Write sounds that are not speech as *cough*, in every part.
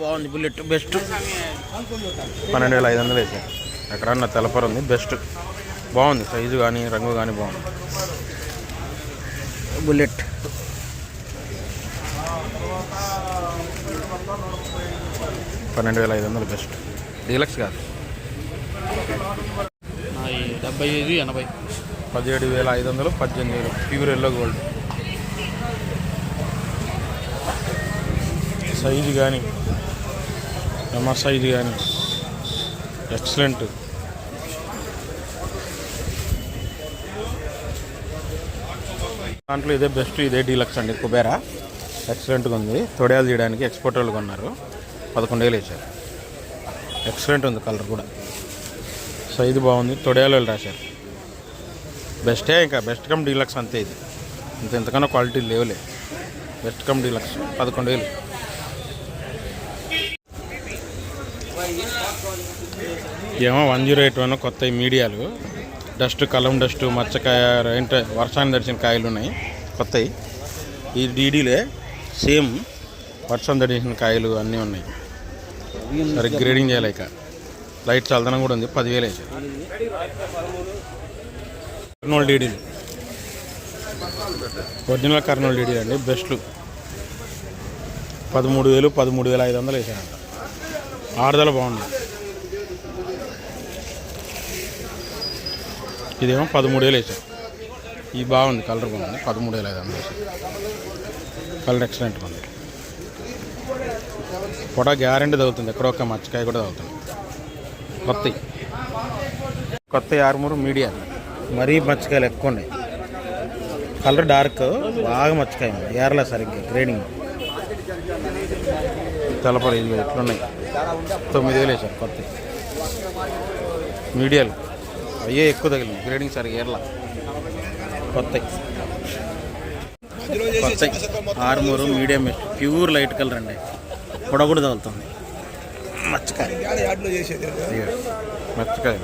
బాగుంది bullet best. పన్నెండు వేల ఐదు వందలు వేసాను ఎక్కడన్నా తెలపరు ఉంది బెస్ట్. బాగుంది సైజు కానీ రంగు కానీ బాగుంది. బుల్లెట్. పన్నెండు వేల ఐదు వందలు బెస్ట్. డీలక్స్ కాదు డెబ్బై ఐదు ఎనభై. పదిహేడు వేల ఐదు వందలు పద్దెనిమిది వేలు. Pure yellow gold. సైజు కానీ ఎంఆర్ సైజు కానీ ఎక్సలెంట్. దాంట్లో ఇదే బెస్ట్ ఇదే డీలక్స్ అండి కుబేరా. ఎక్సలెంట్గా ఉంది. తొడయాలు తీయడానికి ఎక్స్పోర్ట్ వాళ్ళు కొన్నారు. పదకొండు వేలు వేసారు ఎక్సలెంట్ ఉంది కలర్ కూడా. సైజు బాగుంది. తొడయాలు వాళ్ళు రాశారు. బెస్టే ఇంకా. బెస్ట్ కమ్ డీలక్స్ అంతే ఇది. ఇంత ఇంతకన్నా క్వాలిటీ లేవులే. Best cum deluxe. పదకొండు వేలు. ఏమో వన్ జీరో ఎయిట్ వన్ కొత్త మీడియాలు. డస్ట్ కలం డస్ట్ మచ్చకాయ ఏంటో వర్షాన్ని తడిచిన కాయలు ఉన్నాయి. కొత్తవి ఈ డీడీలే సేమ్ వర్షం తడిచిన కాయలు అన్నీ ఉన్నాయి. సరే గ్రేడింగ్ చేయాలి ఇక. లైట్ చల్దనం కూడా ఉంది. పదివేలు అయితే. కర్నూలు డీడీలు. ఒరిజినల్ కర్నూలు డీడీలు అండి. బెస్ట్ పదమూడు వేలు పదమూడు వేల ఐదు వందలు వేసారంట. ఆరుదల బాగుంది. ఇదేమో పదమూడు వేసాం. ఇది బాగుంది కలర్ బాగుంది. పదమూడు వేల ఐదు వందలు కలర్ ఎక్సలెంట్ ఉంది. పొడ గ్యారంటీ తగ్గుతుంది ఎక్కడో ఒక మచ్చకాయ కూడా తగ్గుతుంది కొత్త కొత్త ఆరుమూరు మీడియా. మరీ మచ్చకాయలు ఎక్కువ ఉన్నాయి. కలర్ డార్క్ బాగా మచ్చకాయ ఉంది. ఏరలే సరిగ్గా గ్రేడింగ్. తెలపడి ఇది ఎట్లున్నాయి? తొమ్మిది వేలు వేసారు కొత్త మీడియాలు. అయ్యే ఎక్కువ తగిలింది? గ్రేడింగ్ సరిగ్గా ఎర్ల కొత్త కొత్త Armoor medium pure light colour అండి. పొడ కూడా తగులుతుంది. మచ్చకాయ. మచ్చకాయ.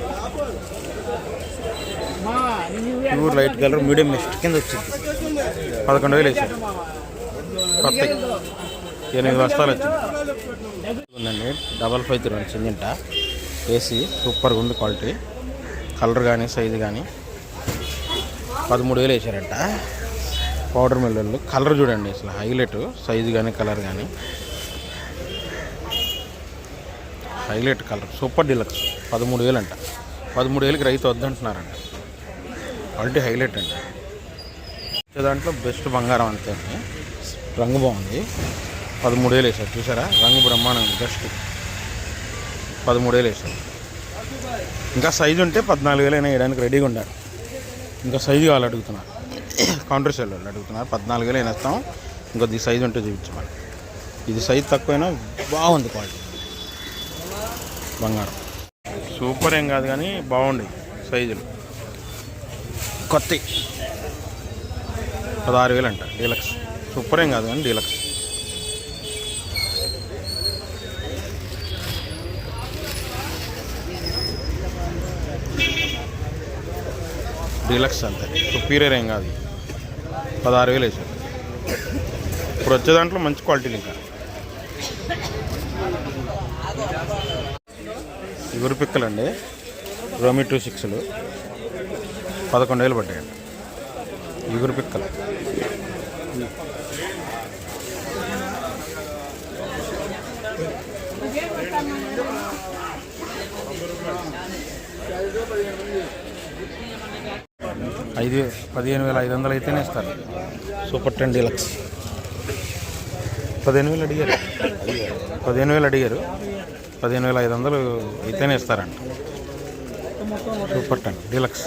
Pure light colour medium Mist కింద వచ్చింది. పదకొండు వేలు వేసారు. కొత్త ఎనిమిది బస్తాలు వచ్చింది. ఉందండి డబల్ ఫైవ్ త్రీ వచ్చిందింట ఏసీ సూపర్గా ఉంది క్వాలిటీ. కలర్ కానీ సైజు కానీ. పదమూడు వేలు వేసారంట. పౌడర్ మిల్లర్లు. కలర్ చూడండి అసలు హైలైట్. సైజు కానీ కలర్ కానీ. Highlight colour. Super deluxe. పదమూడు వేలు అంట పదమూడు వేలకి రైతు వద్దంటున్నారంట. క్వాలిటీ హైలైట్ అండి దాంట్లో బెస్ట్ బంగారం అంతే అండి. రంగు బాగుంది. పదమూడు వేలు వేసారు. చూసారా? రంగు బ్రహ్మాండం బెస్ట్. పదమూడు వేలు వేసారు. ఇంకా సైజు ఉంటే పద్నాలుగు వేలైనా వేయడానికి రెడీగా ఉండాలి ఇంకా సైజు కావాలి అడుగుతున్నారు *coughs* కౌంటర్ సెల్ వాళ్ళు అడుగుతున్నారు. పద్నాలుగు వేలు వేస్తాం ఇంకొద్ది సైజు ఉంటే చూపించమని ఇది సైజు తక్కువైనా బాగుంది క్వాలిటీ. బంగారం. సూపర్ ఏం కాదు కానీ బాగుంది సైజులు. కొత్త. పదహారు వేలు అంట. డీలక్స్. సూపర్ ఏం కాదు కానీ డీలక్స్. డీలక్స్ అంతే. సుపీరియర్ ఏం కాదు. పదహారు వేలు వేసారు ఇప్పుడు వచ్చే దాంట్లో మంచి క్వాలిటీలు ఇంకా ఇగురు పిక్కలండి. రోమి టూ సిక్స్లు. పదకొండు వేలు పడ్డాయండి. ఇగురు పిక్కలు. ఐదు పదిహేను వేల ఐదు వందలు అయితేనే ఇస్తారు. Super ten deluxe. పదిహేను వేలు అడిగారు. పదిహేను వేలు అడిగారు. పదిహేను వేల ఐదు వందలు అయితేనే ఇస్తారంట. Super ten deluxe.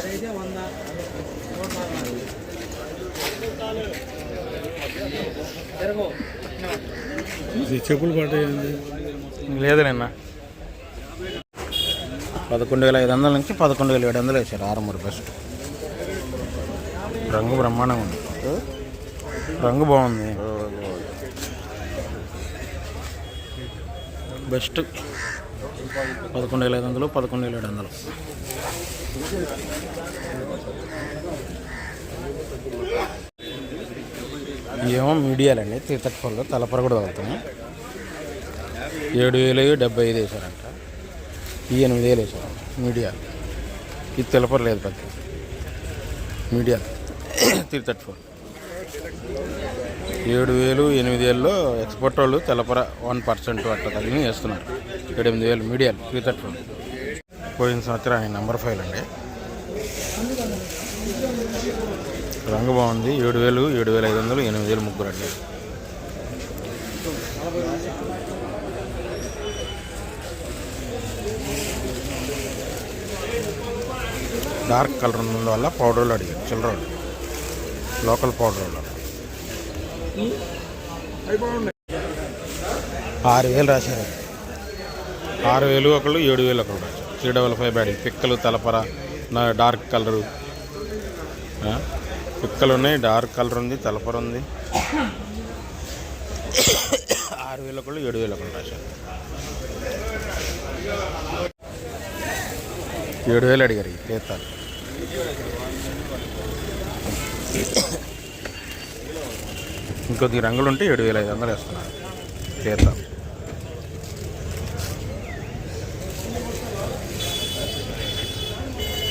చెప్పులు లేదు నిన్న. పదకొండు వేల ఐదు వందల నుంచి పదకొండు వేల ఏడు వందలు వేసారు. ఆరుమూరు బెస్ట్. రంగు బ్రహ్మాండంగా ఉంది రంగు బాగుంది. బెస్ట్. పదకొండు వేల ఐదు వందలు పదకొండు వేల ఏడు వందలు. ఏమో మీడియాలండి త్రీ థర్టీ ఫోర్లో తలపర కూడా తగులుతున్నాయి. ఏడు వేలు డెబ్బై ఐదు వేసారంట. ఈ ఎనిమిది వేలు వేసారంట మీడియా ఇది తెలపర లేదు పెద్ద మీడియా త్రీ థర్టీ ఫోర్ ఏడు వేలు ఎనిమిది వేలలో ఎక్స్పోర్ట్ వాళ్ళు తెలపర వన్ పర్సెంట్ అట్లా తగిలి వేస్తున్నారు. ఎనిమిది వేలు మీడియాలు త్రీ థర్టీ ఫోర్ పోయిన సంవత్సరం ఆయన నెంబర్ ఫైవ్ అండి. రంగు బాగుంది. ఏడు వేలు ఏడు వేల ఐదు వందలు ఎనిమిది వేలు ముగ్గురు అండి. డార్క్ కలర్ ఉన్న వల్ల పౌడర్లు అడిగారు. చిల్లర వాళ్ళు. లోకల్ పౌడర్ ఆరు వేలు రాశారు. ఆరు వేలు ఒకళ్ళు ఏడు వేలు ఒకళ్ళు రాశారు. త్రీ డబల్ ఫైవ్ బ్యాడీ. పిక్కలు తలపర డార్క్ కలరు? పిక్కలు ఉన్నాయి డార్క్ కలర్ ఉంది తలపర ఉంది. ఆరు వేల ఒకళ్ళు ఏడు వేల ఒకళ్ళు రాశారు. ఏడు వేలు అడిగారు ఈ తీర్థాలు ఇంకొద్ది రంగులు ఉంటే ఏడు వేల ఐదు వందలు వేస్తున్నారు. తీర్థాలు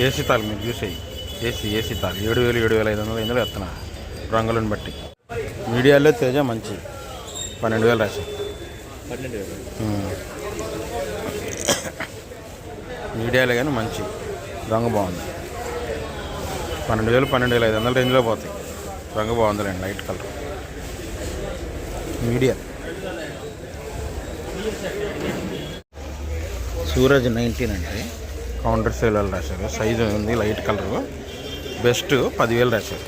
ఏసీ తాలు మీరు చూసేయి. ఏసీ ఏసీ తాలు ఏడు వేలు ఏడు వేల ఐదు వందలు ఇందులో వేస్తున్నారు? రంగులను బట్టి. మీడియాలో తేజ మంచి. పన్నెండు వేలు ఉమ్. మీడియాలో కానీ మంచి. రంగు బాగుంది. పన్నెండు వేలు పన్నెండు వేల ఐదు వందల రేంజ్లో పోతాయి. రంగు బాగుందిలేండి లైట్ కలర్. మీడియా. సూరజ్ నైన్టీన్ అంటే కౌంటర్ సేల్ రాశారు. సైజు ఉంది లైట్ కలర్. బెస్ట్ పదివేలు రాశారు.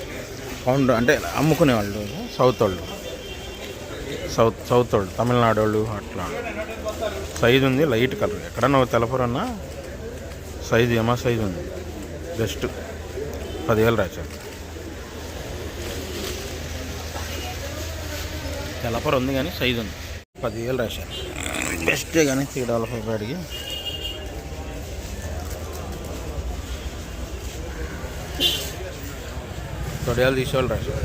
కౌంటర్ అంటే అమ్ముకునే వాళ్ళు సౌత్ వాళ్ళు. సౌత్ సౌత్ వాళ్ళు తమిళనాడు వాళ్ళు అట్లా. సైజు ఉంది లైట్ కలర్. ఎక్కడన్నా తెలపరన్నా సైజు ఏమో సైజు ఉంది. బెస్ట్. పదివేలు రాశారు. తెలపర ఉంది కానీ సైజు ఉంది. పదివేలు రాశారు. బెస్టే కానీ త్రీ ఫైవ్ అడిగి తొడియాలు తీసేవాళ్ళు రాశారు.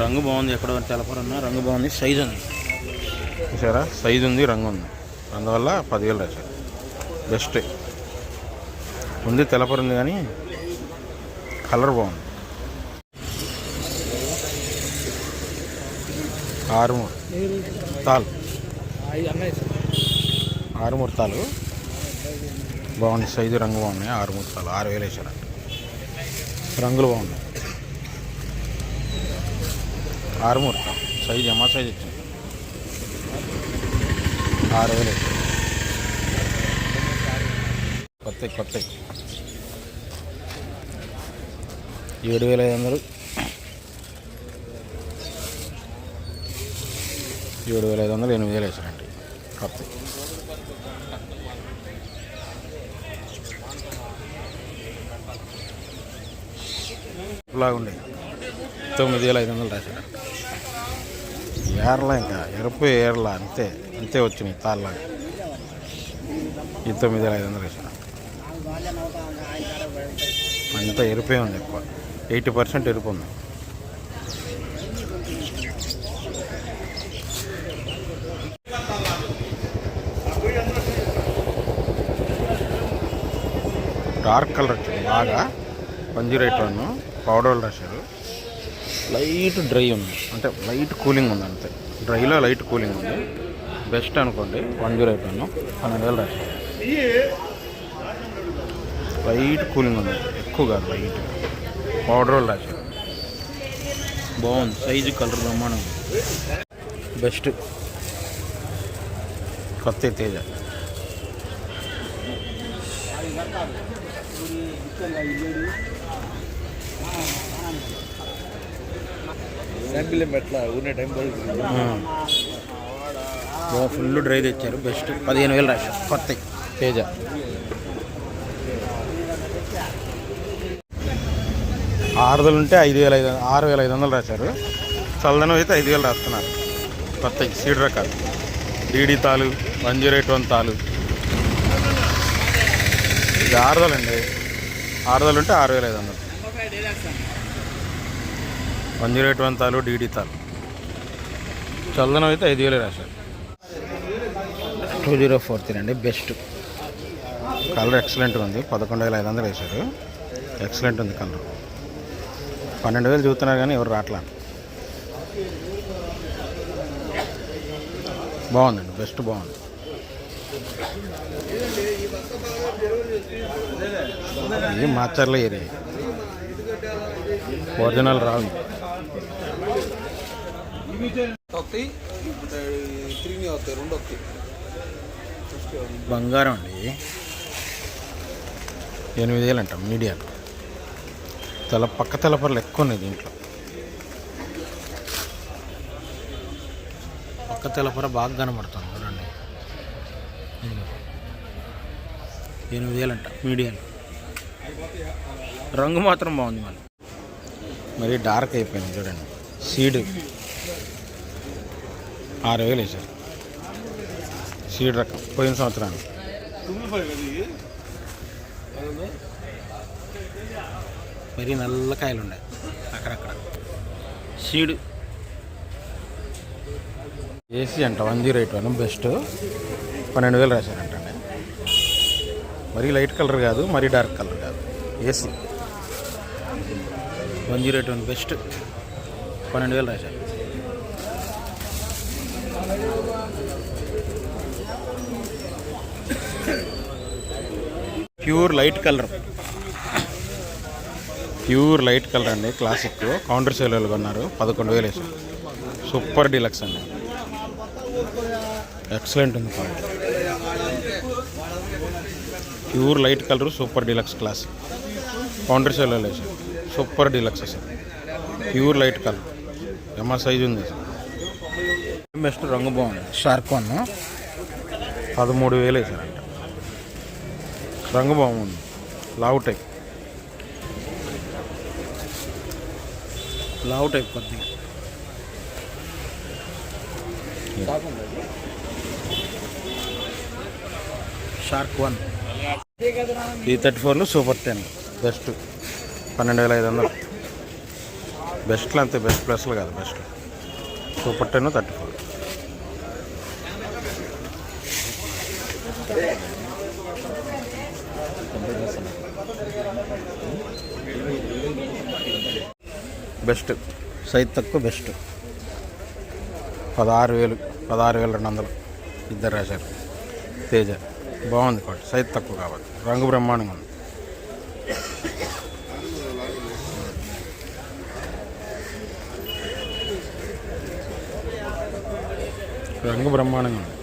రంగు బాగుంది ఎక్కడ తెలపర ఉన్నా రంగు బాగుంది సైజు ఉంది. చూసారా? సైజు ఉంది రంగు ఉంది. అందువల్ల పదివేలు రాశారు. బెస్ట్ ఉంది తెలపర ఉంది కానీ కలర్ బాగుంది. ఆరుమూరు. తాలు. ఆరుమూరు తాలు. బాగుంది. సైజు రంగు బాగున్నాయి. ఆరుమూరు తాలు. ఆరు వేలు వేసారంట రంగులు బాగున్నాయి. ఆరుమూరు తాలు. సైజు ఎమ్మా సైజు వచ్చింది. ఆరు వేలు వేసారు. కొత్త కొత్త ఏడు వేల ఐదు వందలు. ఏడు వేల ఐదు వందలు ఎనిమిది వేలు వేసారండి. కొత్త లాగుండే తొమ్మిది వేల ఐదు వందలు రాశారు. ఏర్లా ఇంకా ఎరుపు ఏర్లా అంతే అంతే వచ్చినాయి తాళ్ళ. ఈ తొమ్మిది వేల ఐదు వందలు వేసారు అంతా ఎరుపే ఉంది ఎక్కువ. ఎయిటీ పర్సెంట్ ఎరుపు ఉంది డార్క్ కలర్ వచ్చింది బాగా. పంజీరేట్ వన్ పౌడర్ రాశారు. లైట్ డ్రై ఉంది. అంటే లైట్ కూలింగ్ ఉంది అంతే. డ్రైలో లైట్ కూలింగ్ ఉంది. బెస్ట్ అనుకోండి వన్ ఎయిట్ వన్ పన్నెండు వేలు రాశారు. లైట్ కూలింగ్ ఉంది. ఎక్కువ కాదు లైట్. పౌడర్ రాశారు. బాగుంది. సైజు కలర్ బ్రహ్మాండం. బెస్ట్. కొత్త తేజ. శాంపిల్ ఎట్లా టైం పడుతుంది. ఫుల్ డ్రై తెచ్చారు. బెస్ట్. పదిహేను వేలు రాశారు. కొత్త తేజ. ఆరుదలు ఉంటే ఐదు వేల ఐదు ఆరు వేల ఐదు వందలు రాశారు. చల్లదనం అయితే ఐదు వేలు రాస్తున్నారు. కొత్త సీడ్ రకాలు. డీడీ తాలు వన్ జీరో ఎయిట్ వన్ తాలు ఇది ఆరుదలండి ఆరుదలు ఉంటే ఆరు వేల ఐదు వందలు. వన్ జీరో ఎయిట్ వన్ తాలు డీడీ తాలు. చందనం అయితే ఐదు వేలు రాశారు. టూ జీరో ఫోర్ త్రీ అండి బెస్ట్. కలర్ ఎక్సలెంట్ ఉంది. పదకొండు వేల ఐదు వందలు వేశారు. ఎక్సలెంట్ ఉంది కలర్. పన్నెండు వేలు చూస్తున్నారు కానీ ఎవరు రావట్లా బాగుందండి బెస్ట్ బాగుంది. ఇది మాచర్ల ఏరియా. ఒరిజినల్ రావు. బంగారం అండి. ఎనిమిది వేలు అంట మీడియం. తల పక్క తలపరలు ఎక్కువ ఉన్నాయి దీంట్లో. పక్క తలపర బాగా కనబడుతుంది చూడండి. ఎనిమిది వేలు అంట మీడియం. రంగు మాత్రం బాగుంది మళ్ళీ. మరి డార్క్ అయిపోయింది చూడండి. సీడ్. ఆరు వేలు వేసారు సీడ్ రకం పోయిన సంవత్సరానికి. మరి నల్ల కాయలు ఉన్నాయి అక్కడక్కడ. సీడ్. ఏసీ అంట one zero eight one best. పన్నెండు వేలు రాశారంటండి. మరీ లైట్ కలర్ కాదు మరీ డార్క్ కలర్ కాదు. AC. One zero eight one best. పన్నెండు వేలు రాశారు. Pure light colour. Pure light colour అండి క్లాసిక్ కౌంటర్ సేల్ కొన్నారు పదకొండు వేలు వేసి సూపర్ డీలక్స్ అండి. ఎక్సలెంట్ ఉంది pure light colour super deluxe classic counter sale వేసి సూపర్ డీలక్స్ అసలు. Pure light colour. ఏమా సైజు ఉంది? బెస్ట్ రంగు బాగుంది. షార్క్ వన్ పదమూడు వేలు వేసారంట రంగు బాగుంది. లావు టైప్ లావు టైప్ కొద్దిగా షార్క్ వన్ ఈ థర్టీ ఫోర్లో సూపర్ టెన్ బెస్ట్ పన్నెండు వేల ఐదు వందలు. బెస్ట్లో అంతే బెస్ట్ ప్లస్లు కాదు best super ten thirty four best. Size తక్కువ బెస్ట్. పదహారు వేలు పదహారు వేల రెండు వందలు ఇద్దరు రాశారు. తేజ బాగుంది కోట సైజ్ తక్కువ కాబట్టి. రంగు బ్రహ్మాండంగా ఉంది. రంగు బ్రహ్మాండంగా ఉంది.